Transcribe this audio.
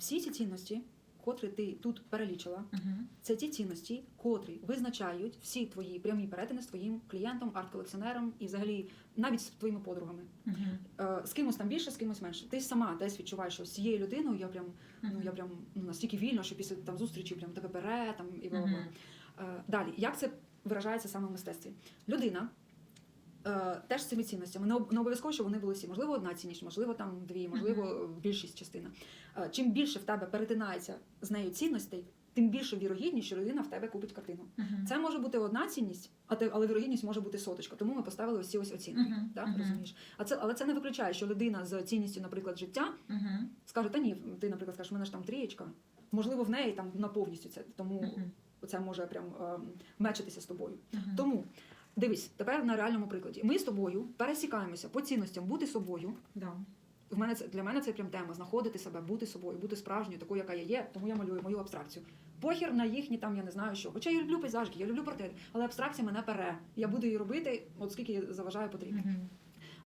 всі ці цінності, котрі ти тут перелічила, Мгм. це ті цінності, котрі визначають всі твої прямі перетини з твоїм клієнтом, арт-колекціонером і взагалі навіть з твоїми подругами. Е, з кимось там більше, з кимось менше. Ти сама десь відчуваєш, що з цією людиною я прям ну я прям ну, настільки вільно, що після там зустрічі прям тебе бере там і бла. Мгм. Е, Далі, як це виражається саме в мистецтві? Людина. Е, Теж з цими цінностями. Не обов'язково, що вони були всі. Можливо, одна цінність, можливо, там дві, можливо, більшість частина. Е, Чим більше в тебе перетинається з нею цінностей, тим більше вірогідність, що людина в тебе купить картину. Мгм. Це може бути одна цінність, а те- але вірогідність може бути соточка. Тому ми поставили ось ці ось оцінки. Да? Мгм. Розумієш? А це, але це не виключає, що людина з цінністю, наприклад, життя Мгм. скаже, та ні, ти, наприклад, скажеш, в мене ж там трієчка. Можливо, в неї там на повністю це, тому це може прям ем, мечитися з тобою. Тому дивись, тепер на реальному прикладі. Ми з тобою пересікаємося по цінностям бути собою. Да. В мене це для мене це прям тема знаходити себе, бути собою, бути справжньою, такою, яка я є, тому я малюю мою абстракцію. Похір на їхні там, я не знаю що. Хоча я люблю пейзажки, я люблю портрети, але абстракція мене пере. Я буду її робити, от скільки заважаю потрібно. Мгм.